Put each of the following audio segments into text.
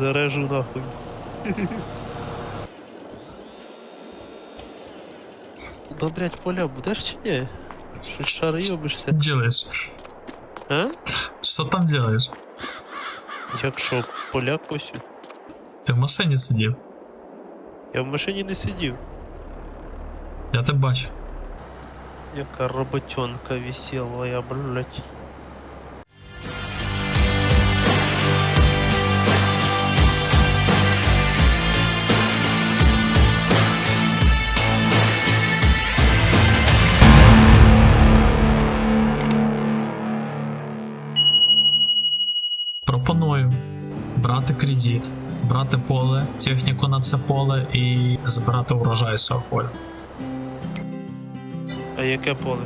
Зарежу нахуй. Добрять поля будеш чи ні? Що шари йобишся? Делаешь? А? Что там делаешь? Як що, поля косю? Ти в машині сидів. Я в машині не сидів. Я тебе бачу. Яка роботенка весела, я, блядь. Брати брати поле, техніку на це поле і збирати урожай з цього поля. А яке поле?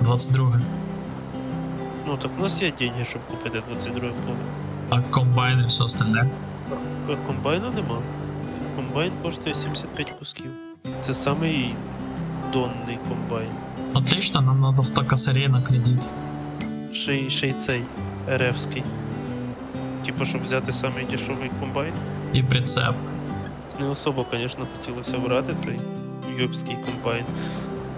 22. Ну так у нас є деньги, щоб купити 22 поле. А комбайн і все остальне. А комбайна нема. Комбайн коштує 75 кусків. Це самий донний комбайн. Отлично, нам надо 100 косарей на кредит. Ще й цей РФський. Типу, щоб взяти самий дешевий комбайн. І прицеп. Не особо, звісно, хотілося брати той йобський комбайн.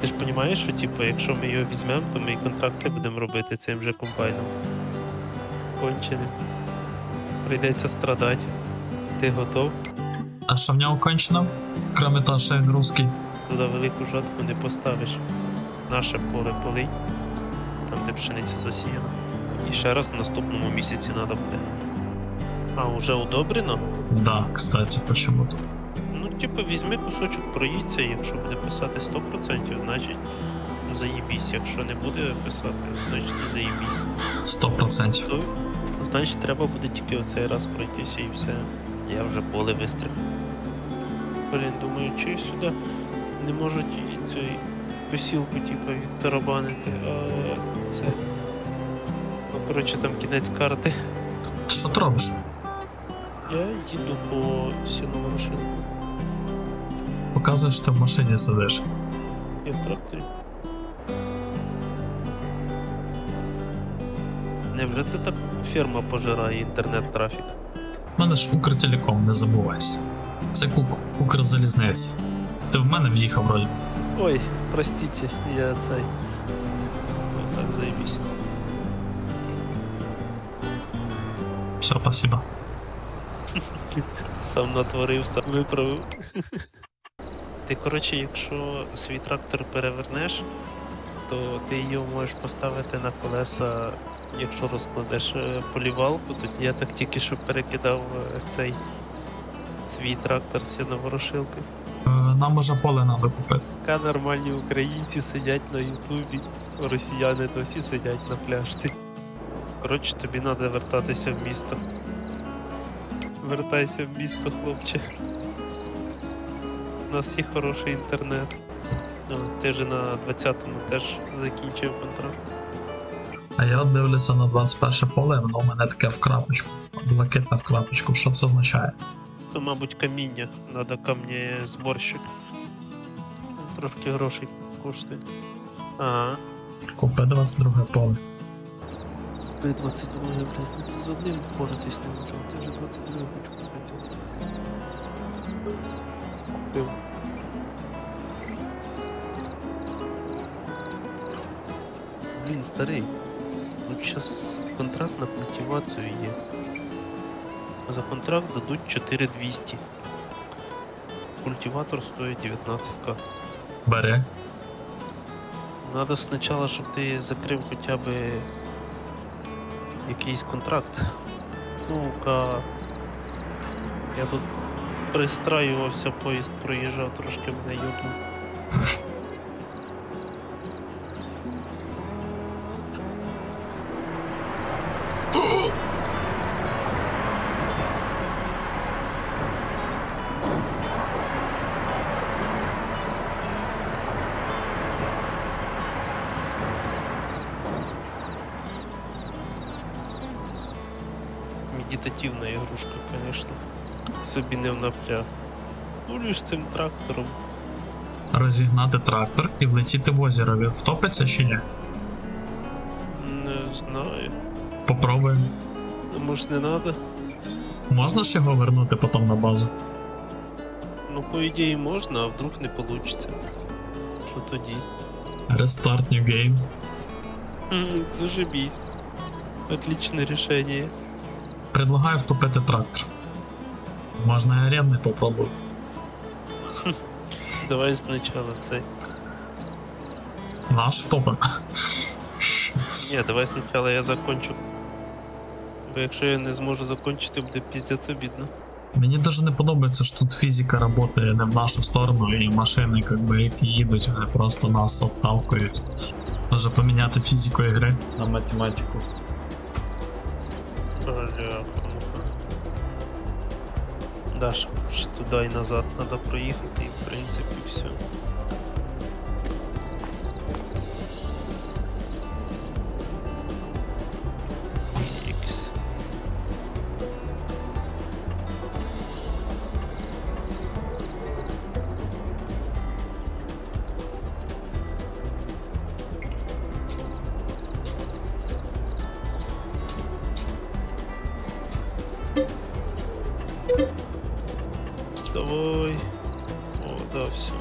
Ти ж розумієш, що типу, якщо ми його візьмемо, то ми і контракти будемо робити цим же комбайном. Конченим. Прийдеться страдати. Ти готов? А що в нього кончено? Кроме того, що він русський. Туди велику жатку не поставиш. Наше поле полий, там де пшениця засіяна. І ще раз в наступному місяці треба буде. А, уже удобрено? Да, кстати, почему-то. Ну, типу, візьми кусочок, проїдься, якщо буде писати 100%, значить заїбісь. Якщо не буде писати, значить не заїбісь. 100%. То, значить, треба буде тільки оцей раз пройтися і все. Я вже поле вистриг. Блін, думаю, чи сюди не можуть і цю посілку, типу, відтарабанити, а це. Ну, коротше, там кінець карти. Що ти робиш? Я їду по сінову машину. Показуєш, що ти в машині сидиш. Я в тракторі. Невже це так ферма пожирає інтернет-трафік? У мене ж Укртелеком, не забувайся. Це кук Укрзалізниці. Ти в мене в'їхав роль. Ой, простите, я цей. Ой, так заебись. Все, спасибо. Сам натворив, сам виправив. Ти, коротше, якщо свій трактор перевернеш, то ти його можеш поставити на колеса, якщо розкладеш е, полівалку, то я так тільки що перекидав е, цей свій трактор з сіноворошилкою. Е, Нам уже поле треба купити. Така нормальні українці сидять на Ютубі, росіяни то всі сидять на пляжці. Коротше, тобі треба вертатися в місто. Вертайся в місто, хлопче. У нас є хороший інтернет. Ну, ти же на 20-му теж закінчив контракт. А я дивлюся на 21 поле, воно у мене таке в крапочку. Блакитне в крапочку. Що це означає? То, мабуть, каміння. Надо камні зборщик. Трошки грошей коштує. Ага. Купи 22 поле. Ти 22 блядь, ну ти з одним впоратись не можу, ти вже 22 хочу купити. Купив. Блін, старий. Тут зараз контракт на культивацію є. За контракт дадуть 4200. Культиватор стоїть 19к. Бери. Надо спочатку, щоб ти закрив хоча б якийсь контракт. Ну-ка. Я тут пристраювався, поїзд проїжджав, трошки мене йобнув. Медитативна ігрушка, звісно. Собі не в напряг. Рулюш цим трактором. Розігнати трактор і влетіти в озеро. Він втопиться чи ні? Не знаю. Попробуємо. Ну, Може не надо? Можна ж його вернути потім на базу? Ну, по ідеї можна, а вдруг не вийде. Що тоді? Restart New Game. Зажибись. Отличное решение. Предлагаю втопити трактор. Можна і арендний попробувати. Давай сначала цей. Наш втопим. Ні, давай спочатку я закончу. Бо якщо я не зможу закончити, буде піздець обідно. Мені дуже не подобається, що тут фізика працює не в нашу сторону, і машини, как би, які їдуть, вони просто нас отталкують. Може поміняти фізику ігри на математику. Да, туда и туди і назад треба проїхати, і в принципі все. Да, все.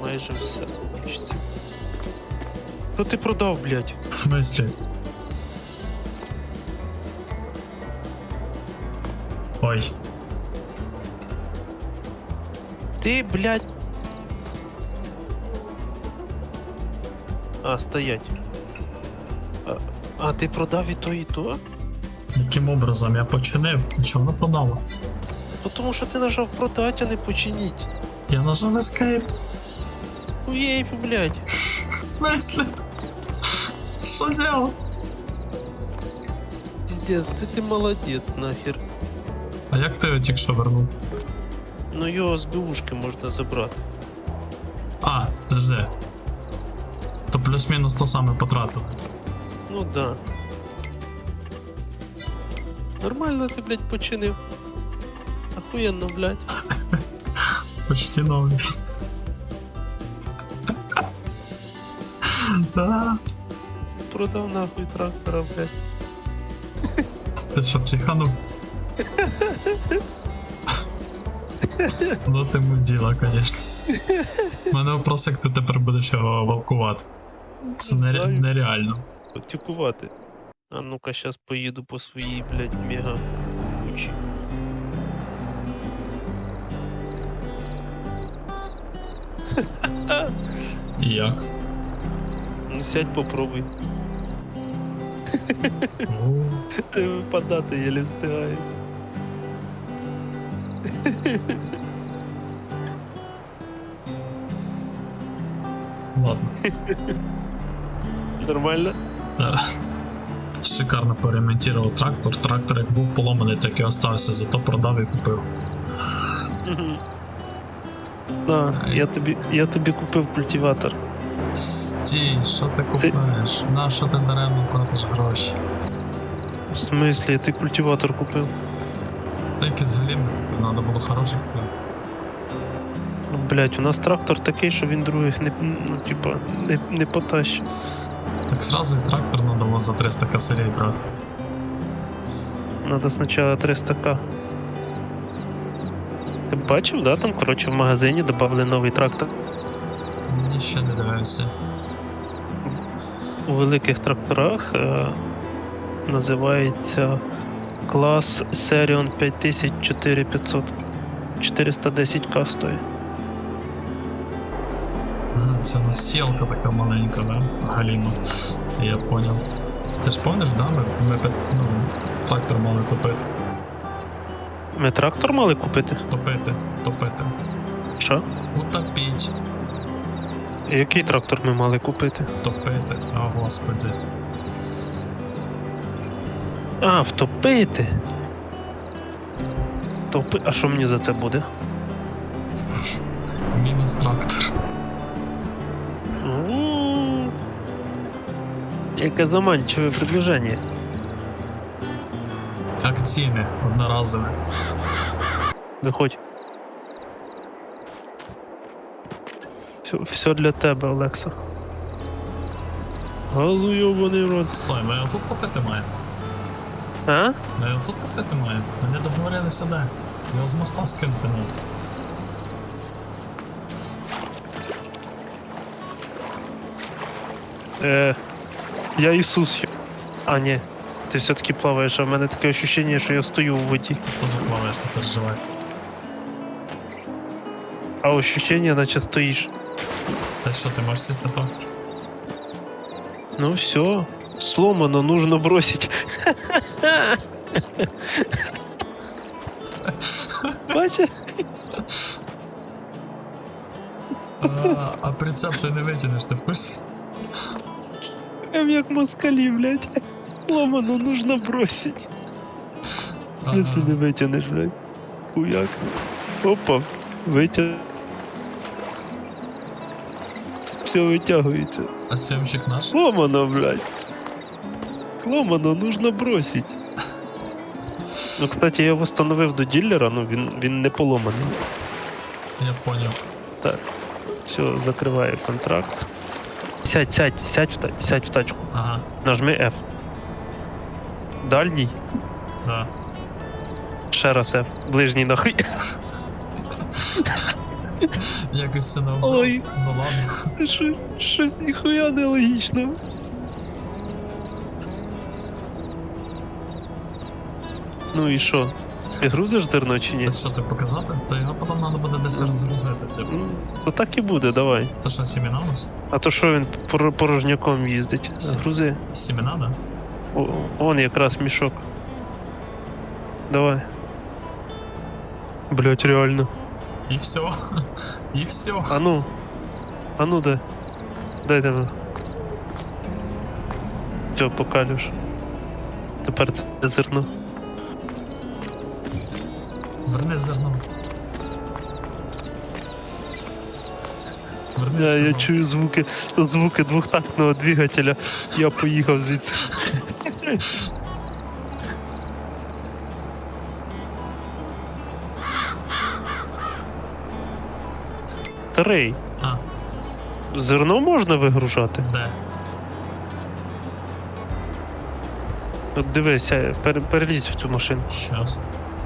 Майже все получится. Що ти продав, блядь? В смислі? Ой, Ти, блядь. А, стоять. А, ти продав і то, і то? яким образом я починив? Чого вона продала? Ну, Тому що ти нажав продать, а не починіть. Я нажав Escape. Уєй, блядь. В смислі? Що делать? Пиздец, ти, ти молодець, нахер. А як ти його тільки що вернув? Ну його з БУшки можна забрати. А, подожди. То плюс-мінус то саме потратили. Ну да. Нормально ти, блядь, починив. Охуєнно, блядь. Почти новий. А, Продав нахуй трактора, блядь. Ти що, психанув? Ну ти муділа, конечно. У мене вопрос, як ти тепер будеш його валкувати. Це нереально. Тюкувати. А ну-ка, щас поїду по своїй, блядь, мега кучі. Як? Ну сядь попробуй. Ти випадати єлі встигає. ладно. Нормально? Та. Шикарно поремонтував трактор. Трактор як був поломаний, так і остався, зато продав і купив. А, я тобі, я тобі купив культиватор. Стій, що ти Ти- На що ти даремно платиш гроші? В смислі, ти культиватор купив? Та якийсь галім купив, треба було хороший купити. Ну, блядь, у нас трактор такий, що він других не, ну, типа, не, не потащить. Так сразу і трактор треба було за 300 косарей брати. Надо спочатку 300к. Ти бачив, да? Там, коротше, в магазині додали новий трактор. Мені ще не дивився. У великих тракторах е, називається клас Serion 5400. 410к стоїть. Це насілка така маленька, да? Галіма. Я поняв. Ти ж пам'ятаєш, да? Ми, ми ну, трактор мали топити. Ми трактор мали купити? Топити, топити. Що? Утопіть, Який трактор ми мали купити? топити. О, господи. А, втопити. Топи. А що мені за це буде? Мінус трактор. Яке заманчиве предложення. Акційне, одноразове. Виходь. Все, все для тебе, Олекса. Газу йобаний в рот. Стой, ми його тут попити маємо. А? Ми його тут попити маємо. Ми не договорилися де. Його з моста скинути можна. Е, я Ісус. є. А, ні. Ти все-таки плаваєш, а в мене таке ощущення, що я стою у воді. Ти теж плаваєш, не переживай. А ощущення, наче стоїш. Та що, ти можеш сісти трактор? Ну все, сломано, нужно бросить. Бачиш? А, а прицеп ти не витягнеш, ти в курсі? Прям як москалі, блядь. Сломано, нужно бросить. Ага. Если не витягнеш, блядь. Хуяк. Опа, витяг. Все витягується. А сьомщик наш? Сломано, блядь. Сломано, нужно бросить. Ну, кстати, я восстановив до дилера, ну він, він не поломаний. Я поняв. Так. Все, закриваю контракт. Сядь, сядь, сядь в, та- сядь в тачку. Ага, Нажми F. Дальній. да. Ще раз F. Ближній нахуй. Якось все на Ой. Ну ладно. Що- Щось ніхуя не логічно. Ну і що? Ти грузиш зерно чи ні? Та що ти показати? То його потім треба буде десь розгрузити. Це, Ну, То так і буде, давай. це що, сімена у нас? А то що він пор- порожняком їздить? Сім- Грузи. Сімена, да? О, вон якраз мішок. Давай. Блять, реально. І все. І все. А ну. А ну де? Дай тебе. Все, покалюш. Тепер це зерно. Верни зерно. Верни Я, я чую звуки, звуки двохтактного двигателя. Я поїхав звідси. Старий, А, зерно можна вигружати? де? От дивися, пер, перелізь в цю машину. Щас.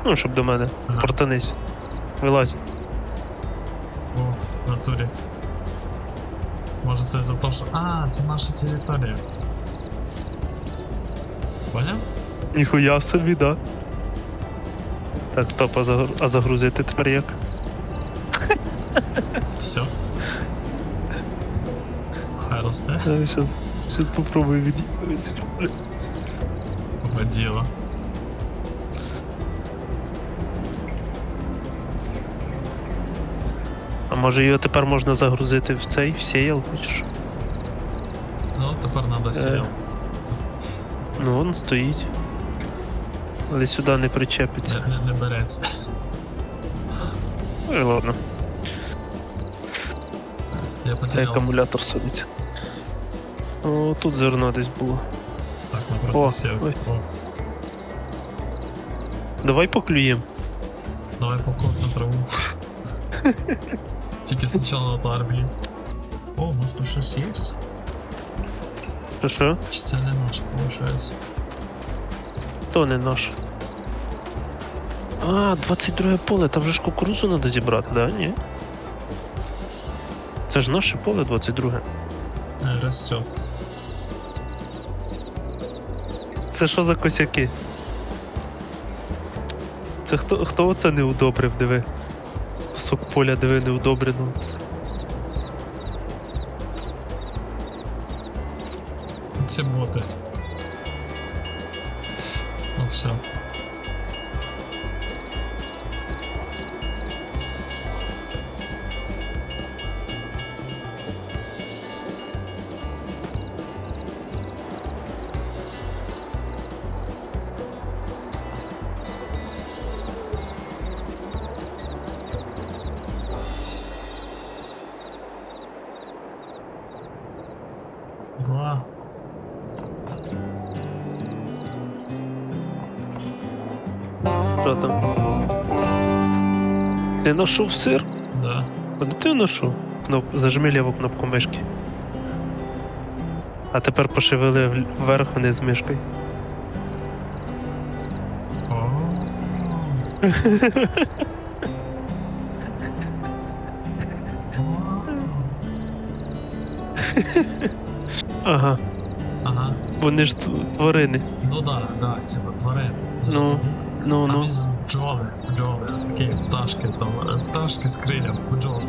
Ну, щоб до мене. Ага. Портанись. Вилазь. О, в натурі. Може це за те, що. А, це наша територія. Поняв? Ніхуя собі, да. Так, стоп, а, загру... а загрузити тепер як? Все. Хай росте. Зараз попробую від... Воділо. Може його тепер можна загрузити в цей, в сіялку чи що? Ну, тепер треба сіяв. Ну, он стоїть. Але сюди не причепиться. Не, не, не береться. Ну і ладно, Я цей потеряв. акумулятор садиться. О, тут зерно десь було. Так, О, напротив ой. О, Давай поклюємо. давай покосим траву. Тільки спочатку до армії. О, у нас тут щось є? Що що? Чи це не наше, виходить? То не наш. А, 22 поле, там же ж кукурузу треба зібрати, да? Ні? Це ж наше поле 22. Не, растет. Це що за косяки? Це хто, хто оце не удобрив, диви? Кусок поля, диви, не удобрено. Це боти. Ну все. Знайшов сир? Да. А ти знайшов? Кноп... Зажми ліву кнопку мишки. А тепер пошевели вверх вниз мишкою. Ага, Ага. вони ж тв- тварини. Ну да, да, типа тварини. Ну, ну, Там ну. із бджоли, бджоли, такі пташки, там, е, пташки з крилям, бджоли.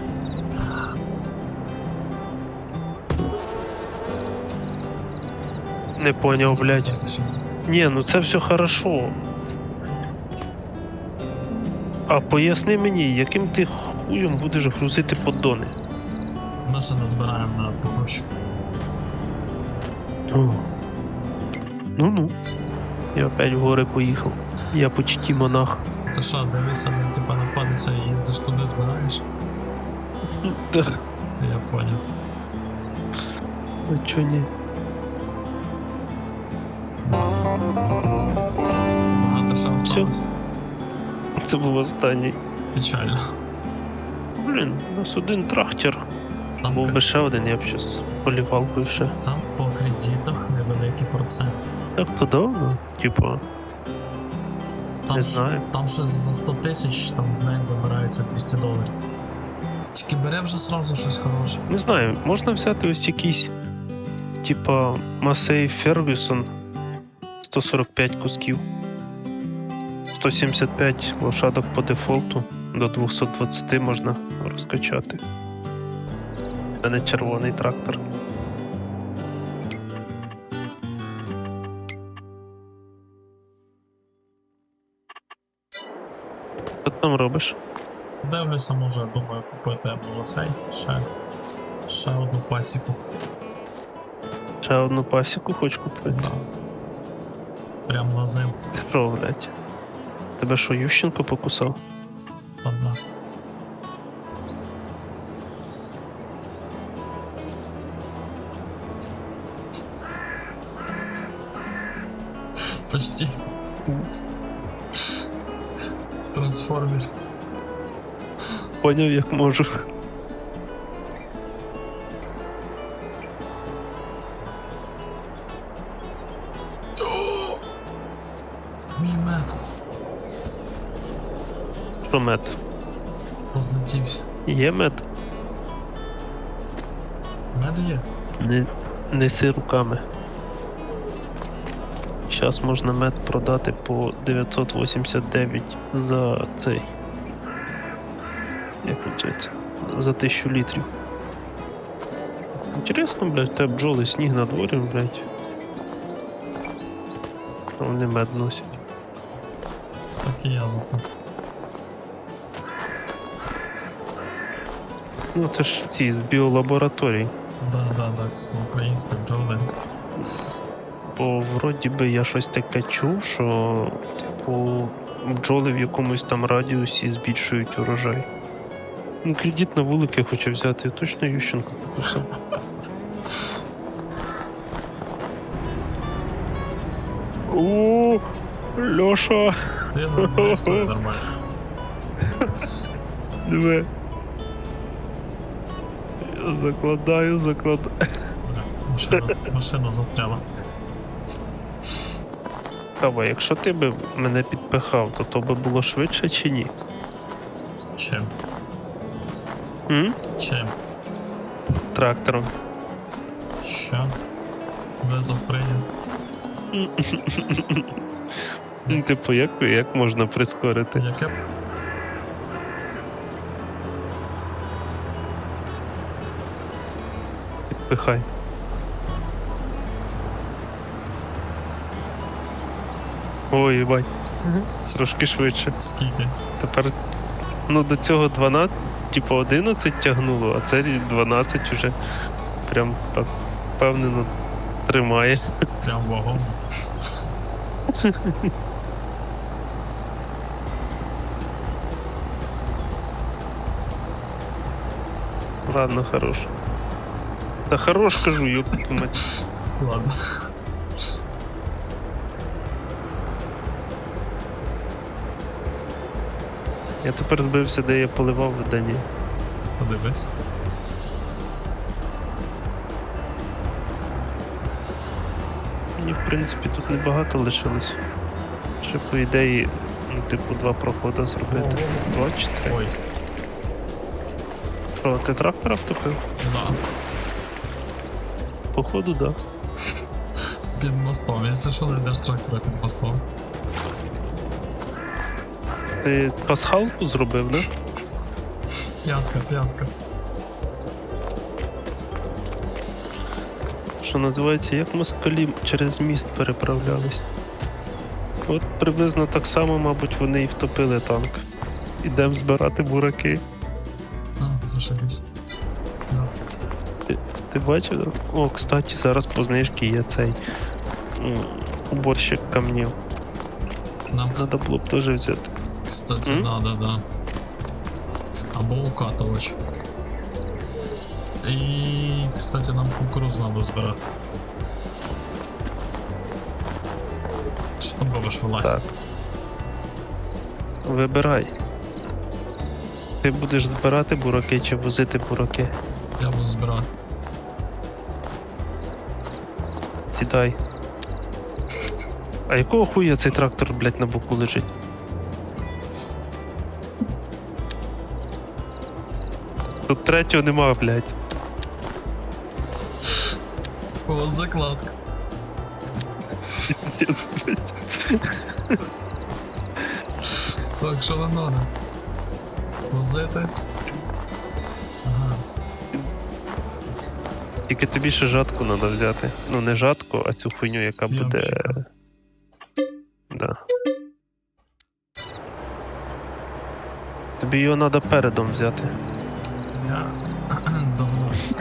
Не поняв, блядь. Ні, ну це все хорошо. А поясни мені, яким ти хуєм будеш грузити поддони? Ми ще не збираємо на погрузчик. Ну-ну. Я опять в гори поїхав. Я почти монах. Ти що, дивися, він типа знаходиться і їздиш туди, збираєш? Да. Я поняв. А чо ні? Багато ще осталось. Це був останній. Печально. Блін, у нас один трактор. Там, Був би ще один, я б щас полівалкою ще. там по кредитах невеликий процент. Так подобно? Типа, Там, не знаю. там щось за 100 тисяч, там в день забирається 200 доларів. Тільки бере вже сразу щось хороше. Не знаю, можна взяти ось якийсь, типа Масей Фергюсон 145 кусків. 175 лошадок по дефолту до 220 можна розкачати. Це не червоний трактор. Там робиш? Дивлюся, може, думаю, купити може цей ще, ще одну пасіку. Ще одну пасіку хоч купити. Да. Прям на зиму. Що, блядь? Тебе що, Ющенко покусав? Там да. Почти. Трансформер. Поняв, як можу. Мій мед Що мед? розлетівся. Є мед? Мед є? Не, неси руками. Зараз можна мед продати по 989 за цей. Як називається? За 1000 літрів. Інтересно, блядь, те бджоли сніг на дворі, блядь. А Вони мед носять. Так і я зато. Ну це ж ці з біолабораторій. Да, да, да, це українські бджоли. Бо вроді би я щось таке чув, що типу бджоли в якомусь там радіусі збільшують урожай. Ну, кредит на вулики хочу взяти, точно Ющенко покусав. О, Льоша, нормально, що нормально. диви. Я закладаю, закладаю. Машина, машина застряла. Кава, якщо ти би мене підпихав, то то би було швидше чи ні? Чим? М? Чим? Трактором. Що? Визов прийнят. Ну, типу, як, як можна прискорити? Яке? Підпихай. Ой, їбать, трошки швидше. Скільки? Тепер ну до цього 12, типу 11 тягнуло, а це 12 уже прям так впевнено тримає. Прям вагом. Ладно, хорош. Та хорош кажу, твою мать. Ладно. Я тепер збився, де я поливав видання. Подивись. Ні, в принципі, тут небагато лишилось. Ще по ідеї, ну, типу, два проходи зробити. Два чи три. Ой, Що, ти трактора втопив? да. Походу, да. Під мостом. Якщо що, знайдеш трактора під мостом. Ти пасхалку зробив, да? П'ятка, п'ятка. Що називається, як москалі через міст переправлялись. От приблизно так само, мабуть, вони і втопили танк. Ідемо збирати бураки. А, зашибись. Да. Ти бачив? О, кстати, зараз по знижці є цей уборщик камнів. Нам, Надо було б теж взяти. Кстати, М? да, да, да. Або укатувач. І, кстати, нам кукурузу надо збирати. Що там робиш, вилазь? Вибирай. Ти будеш збирати бураки чи возити бураки? Я буду збирати. Сідай. А якого хуя цей трактор, блядь, на боку лежить? Тут третього нема, блядь. О, закладка. Пиздец, блядь. Так, що нам надо? Возити. Ага. Тільки тобі ще жатку треба взяти. Ну не жатку, а цю хуйню, яка буде. Да. Тобі його треба передом взяти. Я догнався.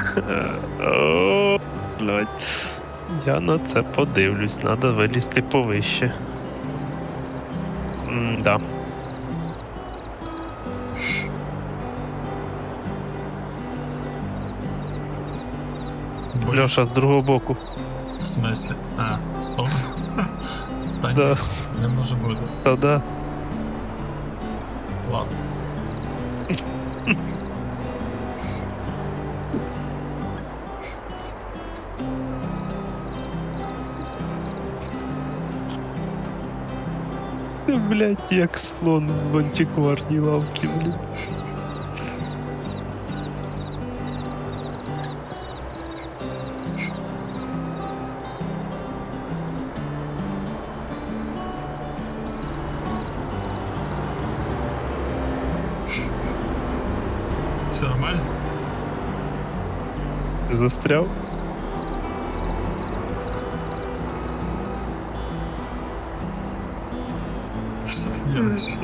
О, блядь. Я на це подивлюсь, треба вилізти повище. М-да. Бо- Льоша, з другого боку. В смислі? А, стоп. Та ні, Да, не може бути. та да. Ладно. Ти, блядь, як слон в антикварній лавці, блядь. Все нормально? Ти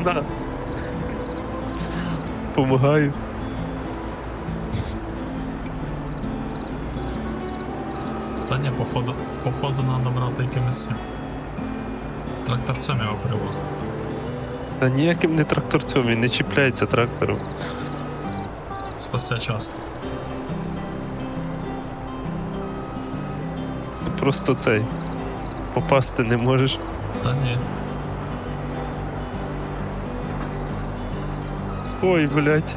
Да. Помагаю. Та ні, походу, походу надо брати якимось. Тракторцем його перевозити. Та ніяким не тракторцем, він не чіпляється трактором. Спустя час. Просто цей. Попасти не можеш. Та ні. Ой, блядь.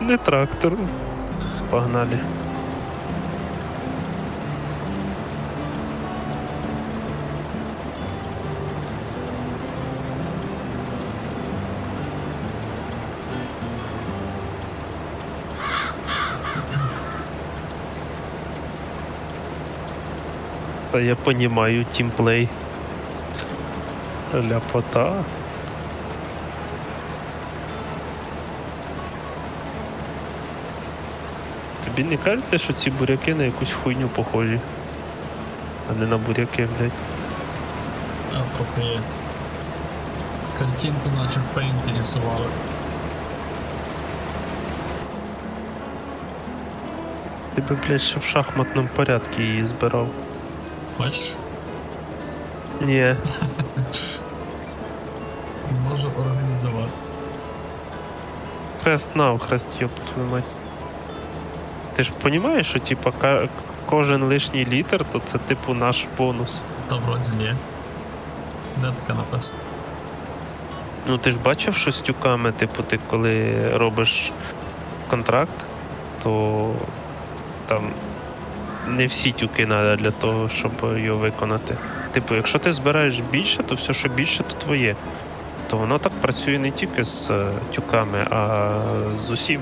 Не трактор. Погнали. Та я понимаю тімплей. Ляпота. Тобі не кажеться, що ці буряки на якусь хуйню похожі? А не на буряки, блядь. А трохи є. Картинку наче в пейнті рисували. Ти би, блядь, ще в шахматному порядку її збирав. Хочеш? Ні. Можу організувати. Хрест на хрест йоп твою мать. Ти ж розумієш, що типа кожен лишній літр, то це типу наш бонус. Та вроді ні. Де таке написано? Ну ти ж бачив, що з тюками, типу, ти коли робиш контракт, то там не всі тюки треба для того, щоб його виконати. Типу, якщо ти збираєш більше, то все, що більше, то твоє. То воно так працює не тільки з е, тюками, а з усім.